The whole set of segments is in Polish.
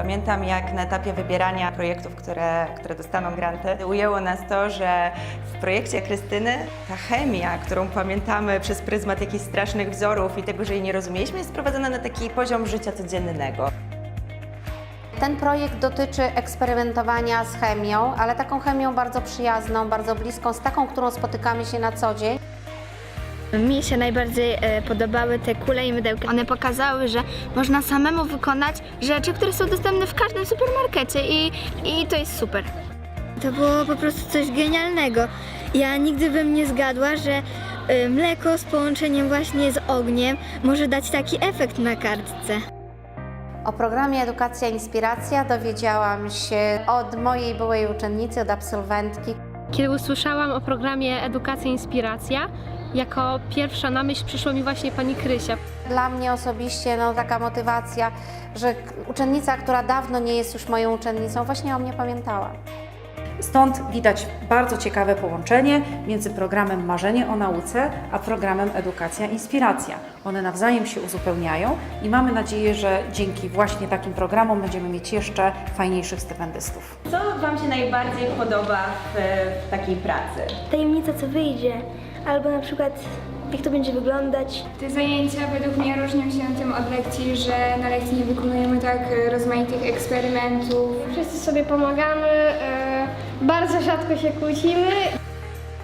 Pamiętam, jak na etapie wybierania projektów, które, które dostaną granty, ujęło nas to, że w projekcie Krystyny ta chemia, którą pamiętamy przez pryzmat jakichś strasznych wzorów i tego, że jej nie rozumieliśmy, jest sprowadzona na taki poziom życia codziennego. Ten projekt dotyczy eksperymentowania z chemią, ale taką chemią bardzo przyjazną, bardzo bliską, z taką, którą spotykamy się na co dzień. Mi się najbardziej e, podobały te kule i mydełka. One pokazały, że można samemu wykonać rzeczy, które są dostępne w każdym supermarkecie i, i to jest super. To było po prostu coś genialnego. Ja nigdy bym nie zgadła, że e, mleko z połączeniem właśnie z ogniem może dać taki efekt na kartce. O programie Edukacja Inspiracja dowiedziałam się od mojej byłej uczennicy, od absolwentki. Kiedy usłyszałam o programie Edukacja Inspiracja, jako pierwsza na myśl przyszła mi właśnie pani Krysia. Dla mnie osobiście no, taka motywacja, że uczennica, która dawno nie jest już moją uczennicą, właśnie o mnie pamiętała. Stąd widać bardzo ciekawe połączenie między programem Marzenie o nauce, a programem Edukacja Inspiracja. One nawzajem się uzupełniają i mamy nadzieję, że dzięki właśnie takim programom będziemy mieć jeszcze fajniejszych stypendystów. Co Wam się najbardziej podoba w, w takiej pracy? tajemnica, co wyjdzie, albo na przykład jak to będzie wyglądać. Te zajęcia według mnie różnią się tym od lekcji, że na lekcji nie wykonujemy tak rozmaitych eksperymentów. Wszyscy sobie pomagamy, e, bardzo rzadko się kłócimy.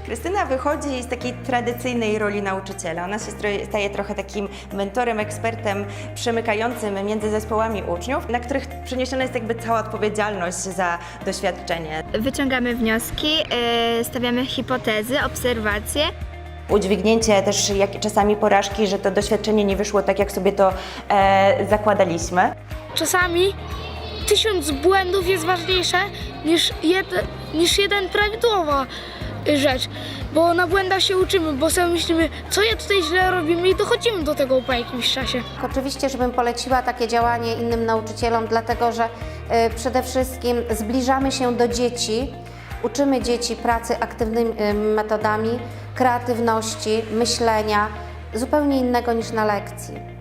Krystyna wychodzi z takiej tradycyjnej roli nauczyciela. Ona się staje trochę takim mentorem, ekspertem przemykającym między zespołami uczniów, na których przeniesiona jest jakby cała odpowiedzialność za doświadczenie. Wyciągamy wnioski, e, stawiamy hipotezy, obserwacje. Udźwignięcie też jak czasami porażki, że to doświadczenie nie wyszło tak, jak sobie to e, zakładaliśmy. Czasami tysiąc błędów jest ważniejsze niż, jed, niż jeden prawidłowa rzecz, bo na błędach się uczymy, bo sobie myślimy, co ja tutaj źle robimy i dochodzimy do tego po jakimś czasie. Oczywiście, żebym poleciła takie działanie innym nauczycielom, dlatego że y, przede wszystkim zbliżamy się do dzieci, uczymy dzieci pracy aktywnymi y, metodami, kreatywności, myślenia, zupełnie innego niż na lekcji.